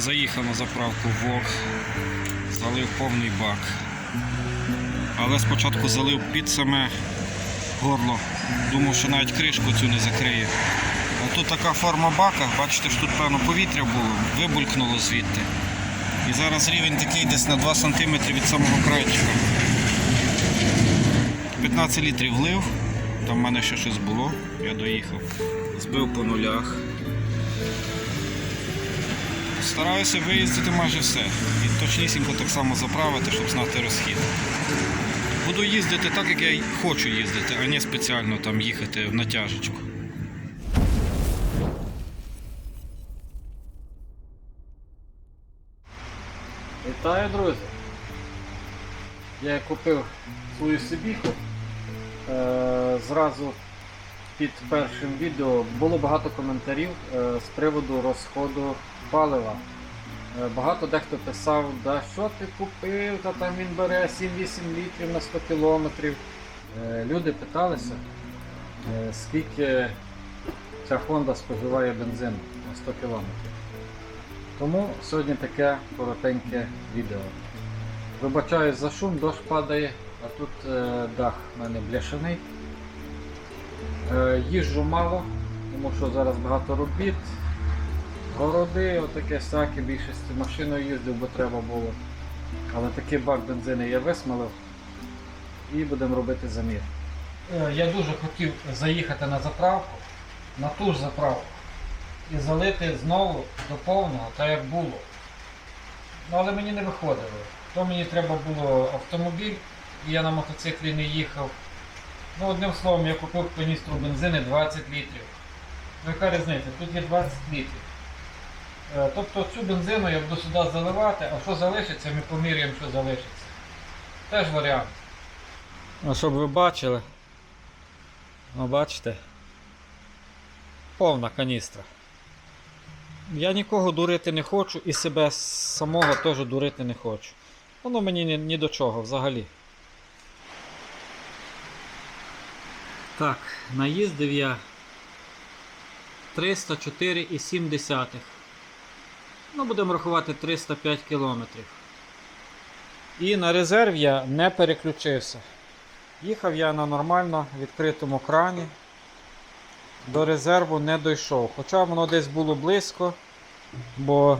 Заїхав на заправку ВОК, залив повний бак. Але спочатку залив під саме горло. Думав, що навіть кришку цю не закриє. А тут така форма бака, бачите, що тут певно повітря було, вибулькнуло звідти. І зараз рівень такий десь на 2 см від самого крайчика. 15 літрів влив, там в мене ще щось було, я доїхав. Збив по нулях. Стараюся виїздити майже все. І точнісінько так само заправити, щоб знати розхід. Буду їздити так, як я хочу їздити, а не спеціально там їхати в натяжечку. Вітаю, друзі! Я купив свою Сибіху. Е, зразу під першим відео було багато коментарів е, з приводу розходу палива. Е, багато дехто писав, да що ти купив, та там він бере 7-8 літрів на 100 кілометрів. Е, люди питалися, е, скільки ця Honda споживає бензину на 100 кілометрів. Тому сьогодні таке коротеньке відео. Вибачаюсь за шум, дощ падає, а тут дах в мене бляшаний. Їжджу мало, тому що зараз багато робіт, городи, отаке всяке, більшості машиною їздив, бо треба було. Але такий бак бензину я висмалив і будемо робити замір. Е, я дуже хотів заїхати на заправку, на ту ж заправку і залити знову до повного, так як було. Ну, але мені не виходило. То мені треба було автомобіль, і я на мотоциклі не їхав. Ну, одним словом, я купив каністру бензини 20 літрів. Яка різниця? Тут є 20 літрів. Е, Тобто цю бензину я буду сюди заливати, а що залишиться, ми поміряємо, що залишиться. Теж варіант. А щоб ви бачили, ну бачите, повна каністра. Я нікого дурити не хочу і себе самого теж дурити не хочу. Воно мені ні, ні до чого взагалі. Так, наїздив я 304,7. Ну, будемо рахувати 305 кілометрів. І на резерв я не переключився. Їхав я на нормально відкритому крані до резерву не дійшов. Хоча воно десь було близько, бо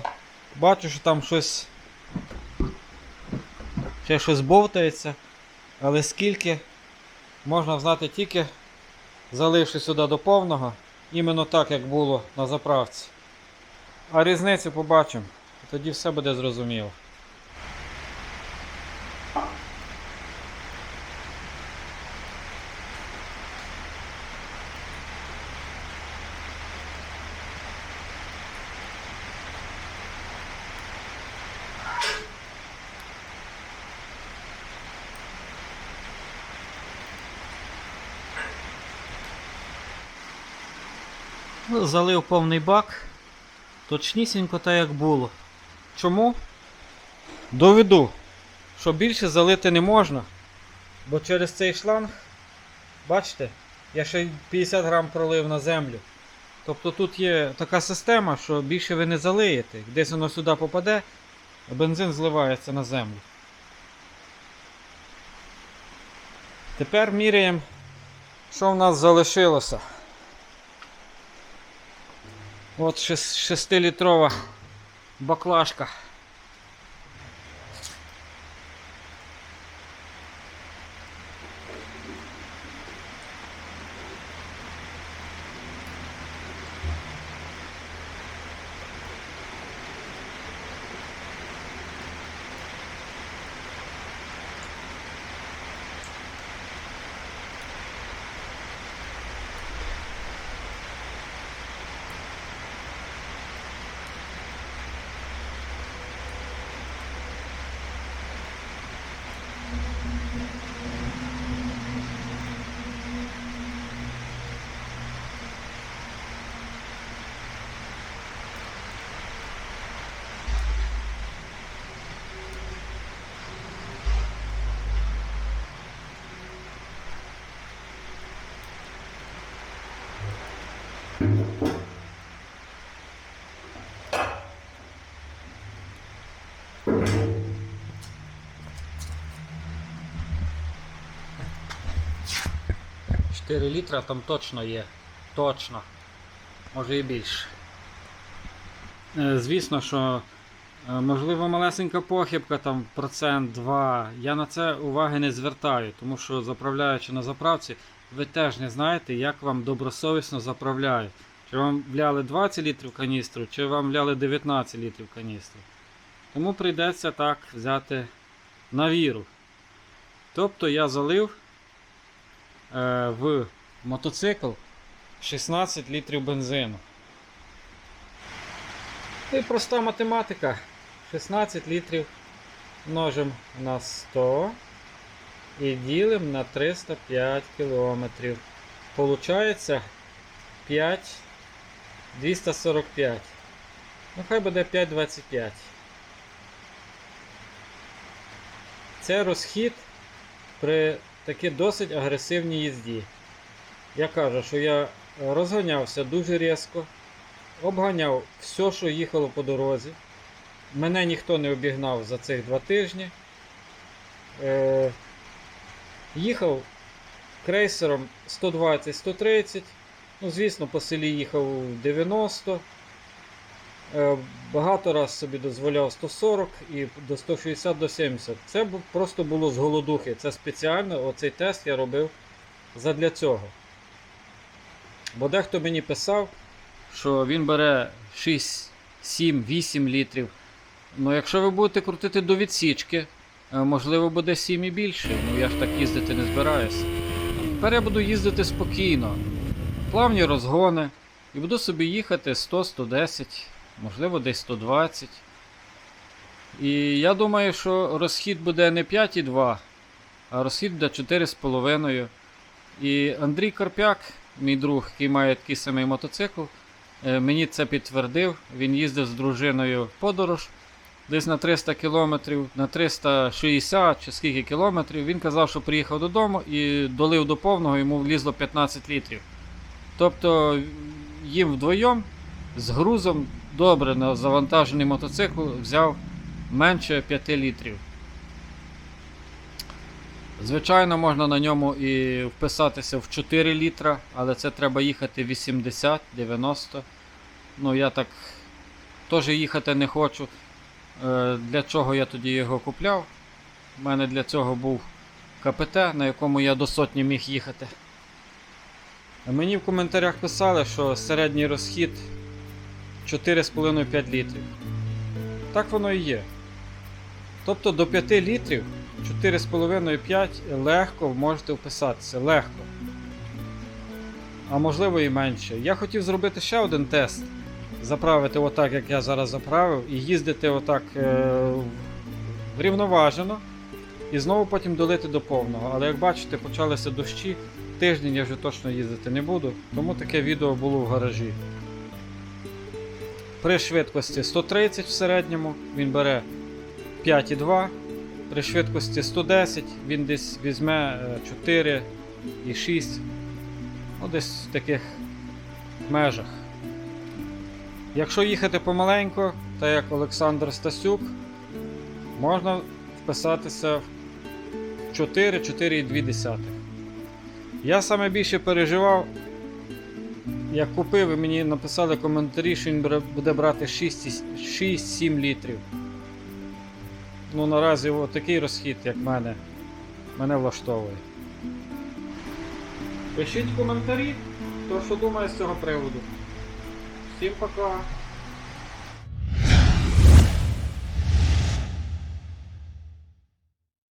бачу, що там щось ще щось бовтається, але скільки можна знати тільки заливши сюди до повного, іменно так, як було на заправці. А різницю побачимо, тоді все буде зрозуміло. Ну, Залив повний бак. Точнісінько так як було. Чому? Доведу, що більше залити не можна. Бо через цей шланг, бачите, я ще 50 грам пролив на землю. Тобто тут є така система, що більше ви не залиєте. Десь воно сюди попаде, а бензин зливається на землю. Тепер міряємо, що в нас залишилося. От 6-літрова баклажка. 4 літра там точно є. Точно. Може і більше. Е, Звісно, що е, можливо малесенька похибка, там процент 2. Я на це уваги не звертаю, тому що заправляючи на заправці, ви теж не знаєте, як вам добросовісно заправляють. Чи вам вляли 20 літрів каністру, чи вам вляли 19 літрів каністру. Тому прийдеться так взяти на віру. Тобто я залив в мотоцикл 16 літрів бензину. І проста математика. 16 літрів множимо на 100 і ділимо на 305 кілометрів. Получається 5 245. Ну, хай буде 5,25. Це розхід при такій досить агресивній їзді. Я кажу, що я розганявся дуже різко, обганяв все, що їхало по дорозі. Мене ніхто не обігнав за цих два тижні. Е, їхав крейсером 120-130. Ну, звісно, по селі їхав 90. Е, Багато раз собі дозволяв 140 і до 160 до 70. Це просто було з голодухи. Це спеціально оцей тест я робив задля цього. Бо дехто мені писав, що він бере 6, 7, 8 літрів. Ну, якщо ви будете крутити до відсічки, е, можливо, буде 7 і більше. Ну я ж так їздити не збираюся. Тепер я буду їздити спокійно, плавні розгони, і буду собі їхати 100-110, можливо, десь 120. І я думаю, що розхід буде не 5,2, а розхід буде 4,5. І Андрій Карпяк, мій друг, який має такий самий мотоцикл, е, мені це підтвердив. Він їздив з дружиною в подорож десь на 300 кілометрів, на 360 чи скільки кілометрів. Він казав, що приїхав додому і долив до повного, йому влізло 15 літрів. Тобто їм вдвоєм з грузом добре на завантажений мотоцикл взяв менше 5 літрів. Звичайно, можна на ньому і вписатися в 4 літра, але це треба їхати 80-90. Ну, я так теж їхати не хочу. Е, Для чого я тоді його купляв? У мене для цього був КПТ, на якому я до сотні міг їхати. Мені в коментарях писали, що середній розхід 4,5-5 літрів. Так воно і є. Тобто до 5 літрів 4,5-5 легко можете вписатися. Легко. А можливо і менше. Я хотів зробити ще один тест. Заправити отак, як я зараз заправив, і їздити отак е- врівноважено. І знову потім долити до повного. Але як бачите, почалися дощі. Тиждень я вже точно їздити не буду, тому таке відео було в гаражі. При швидкості 130 в середньому він бере 5,2. При швидкості 110 він десь візьме е, 4 і 6. Ну, десь в таких межах. Якщо їхати помаленько, так як Олександр Стасюк, можна вписатися в 4-4,2. Я саме більше переживав, як купив і мені написали коментарі, що він буде брати 6-7 літрів. Ну наразі такий розхід, як мене, мене влаштовує. Пишіть коментарі, хто що думає з цього приводу. Всім пока!